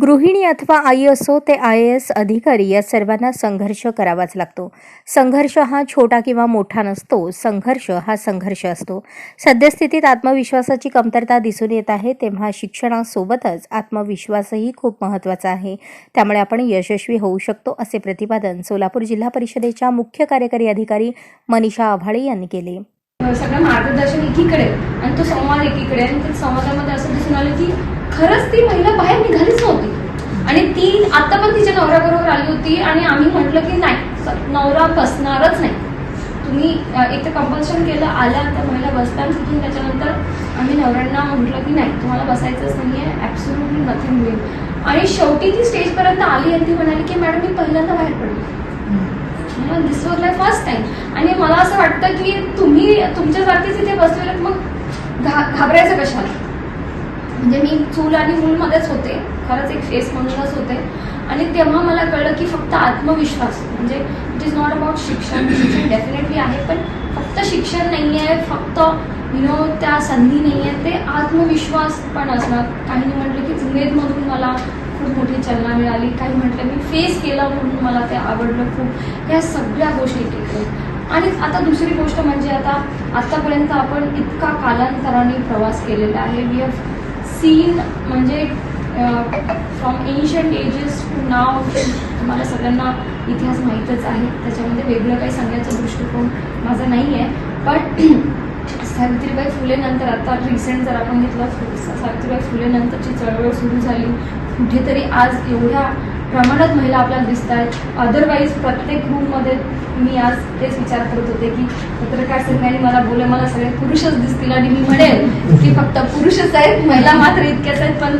गृहिणी अथवा आई असो ते आय ए एस अधिकारी या सर्वांना संघर्ष करावाच लागतो. संघर्ष हा छोटा किंवा मोठा नसतो. संघर्ष हा संघर्ष असतो. सद्यस्थितीत आत्मविश्वासाची कमतरता दिसून येत आहे. तेव्हा शिक्षणासोबतच आत्मविश्वासही खूप महत्त्वाचा आहे. त्यामुळे आपण यशस्वी होऊ शकतो असे प्रतिपादन सोलापूर जिल्हा परिषदेच्या मुख्य कार्यकारी अधिकारी मनीषा आव्हाळे यांनी केले. सगळं मार्गदर्शन एकीकडे आणि तो संवाद एकीकडे. आणि त्या संवादामध्ये असं दिसून आलं की खरंच ती महिला बाहेर निघालीच नव्हती. आणि ती आता पण तिच्या नवऱ्याबरोबर आली होती आणि आम्ही म्हटलं की नाही नवरा बसणारच नाही. तुम्ही एक तर कंपल्शन केलं आल्या तर महिला बसतात तिथून त्याच्यानंतर आम्ही नवऱ्यांना म्हटलं की नाही तुम्हाला बसायचंच नाही आहे ॲब्सोल्युटली नथिंग होईल आणि शेवटी ती स्टेजपर्यंत आली आणि ती म्हणाली की मॅडम मी पहिल्यांदा बाहेर पडली. This was my first time आणि मला असं वाटतं की तुम्ही तुमच्यासारखेच इथे बसलेले मग घा घाबरायचं कशाला? म्हणजे मी चूल आणि मूलमध्येच होते. खरंच एक फेस म्हणूनच होते. आणि तेव्हा मला कळलं की फक्त आत्मविश्वास म्हणजे इट इज नॉट अबाउट शिक्षण शिक्षण डेफिनेटली आहे पण फक्त शिक्षण नाही आहे फक्त यु नो त्या संधी नाही आहे. ते आत्मविश्वास पण असणार. काहींनी म्हटलं की जुमेदमधून मला खूप मोठी चालना मिळाली काही म्हटलं मी फेस केला म्हणून मला ते आवडलं खूप. ह्या सगळ्या गोष्टी टिकले आणि आता दुसरी गोष्ट म्हणजे आता आत्तापर्यंत आपण इतका कालांतराने प्रवास केलेला आहे. वी हॅव सीन म्हणजे फ्रॉम एन्शंट एजेस टू नाव तुम्हाला सगळ्यांना इतिहास माहीतच आहे. त्याच्यामध्ये वेगळं काही सांगण्याचा दृष्टिकोन माझा नाही आहे पण सावित्रीबाई फुले नंतर आता रिसेंट जर आपण घेतला सावित्रीबाई फुले नंतरची चळवळ सुरू झाली. कुठेतरी आज एवढ्या प्रमाणात महिला आपल्याला दिसत आहेत अदरवाईज प्रत्येक रूममध्ये मी आज तेच विचार करत होते की पत्रकार संघाने मला बोले मला सगळे पुरुषच दिसतील. आणि मी म्हणेल की फक्त पुरुषच आहेत महिला मात्र इतक्याच आहेत पण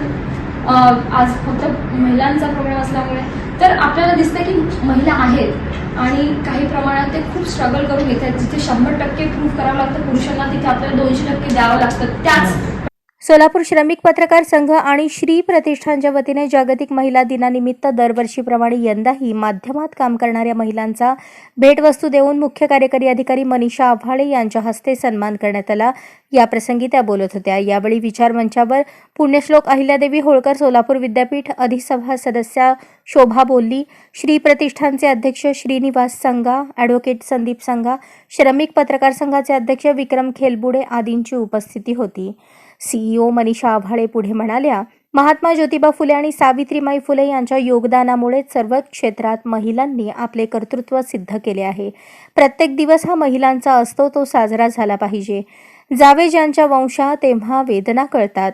आज फक्त महिलांचा प्रॉब्लेम असल्यामुळे. तर आपल्याला दिसतं की महिला आहेत. आणि काही प्रमाणात ते खूप स्ट्रगल करून घेतात. जिथे शंभर टक्के प्रूव्ह करावं लागतं पुरुषांना तिथे आपल्याला दोनशे टक्के द्यावं लागतं. त्याच सोलापूर श्रमिक पत्रकार संघ आणि श्री प्रतिष्ठानच्या वतीने जागतिक महिला दिनानिमित्त दरवर्षीप्रमाणे यंदाही माध्यमात काम करणाऱ्या महिलांचा भेटवस्तू देऊन मुख्य कार्यकारी अधिकारी मनीषा आव्हाळे यांच्या हस्ते सन्मान करण्यात आला. याप्रसंगी त्या बोलत होत्या. यावेळी विचारमंचावर पुण्यश्लोक अहिल्यादेवी होळकर सोलापूर विद्यापीठ अधिसभा सदस्या शोभा बोलली श्री प्रतिष्ठानचे अध्यक्ष श्रीनिवास संघा ॲडव्होकेट संदीप संघा श्रमिक पत्रकार संघाचे अध्यक्ष विक्रम खेलबुडे आदींची उपस्थिती होती. सीईओ मनीषा आव्हाळे पुढे म्हणाल्या महात्मा ज्योतिबा फुले आणि सावित्रीमाई फुले यांच्या योगदानामुळे सर्व क्षेत्रात महिलांनी आपले कर्तृत्व सिद्ध केले आहे. प्रत्येक दिवस हा महिलांचा असतो तो साजरा झाला पाहिजे. जावे ज्यांच्या वंशा तेव्हा वेदना कळतात.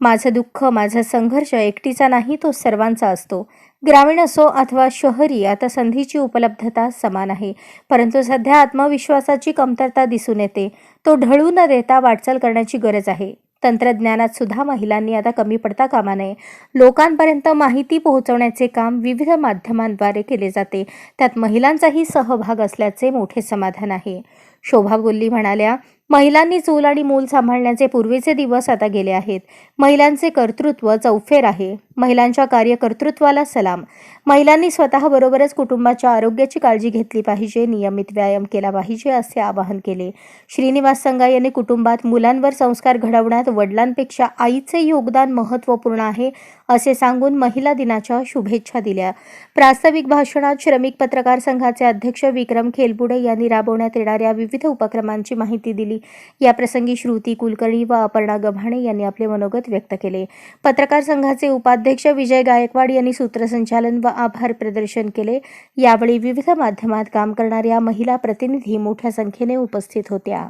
माझं दुःख माझा संघर्ष एकटीचा नाही तो सर्वांचा असतो. ग्रामीण असो अथवा शहरी आता संधीची उपलब्धता समान आहे. परंतु सध्या आत्मविश्वासाची कमतरता दिसून येते. तो ढळू न देता वाटचाल करण्याची गरज आहे. तंत्रज्ञानात सुद्धा महिलांनी आता कमी पडता कामा नये. लोकांपर्यंत माहिती पोहोचवण्याचे काम विविध माध्यमांद्वारे केले जाते. त्यात महिलांचाही सहभाग असल्याचे मोठे समाधान आहे. शोभा बोल्ली म्हणाल्या महिलांनी चूल आणि मूल सांभाळण्याचे पूर्वीचे दिवस आता गेले आहेत. महिलांचे कर्तृत्व चौफेर आहे. महिलांच्या कार्यकर्तृत्वाला सलाम. महिलांनी स्वतःबरोबरच कुटुंबाच्या आरोग्याची काळजी घेतली पाहिजे नियमित व्यायाम केला पाहिजे असे आवाहन केले. श्रीनिवास संगा यांनी कुटुंबात मुलांवर संस्कार घडवण्यात वडिलांपेक्षा आईचे योगदान महत्त्वपूर्ण आहे. असे सांगून महिला दिनाच्या शुभेच्छा दिल्या. प्रास्ताविक भाषणात श्रमिक पत्रकार संघाचे अध्यक्ष विक्रम खेलबुडे यांनी राबवण्यात येणाऱ्या विविध उपक्रमांची माहिती दिली. याप्रसंगी श्रुती कुलकर्णी व अपर्णा गव्हाणे यांनी आपले मनोगत व्यक्त केले. पत्रकार संघाचे उपाध्यक्ष विजय गायकवाड यांनी सूत्रसंचालन व आभार प्रदर्शन केले. यावेळी विविध माध्यमात काम करणाऱ्या महिला प्रतिनिधी मोठ्या संख्येने उपस्थित होत्या.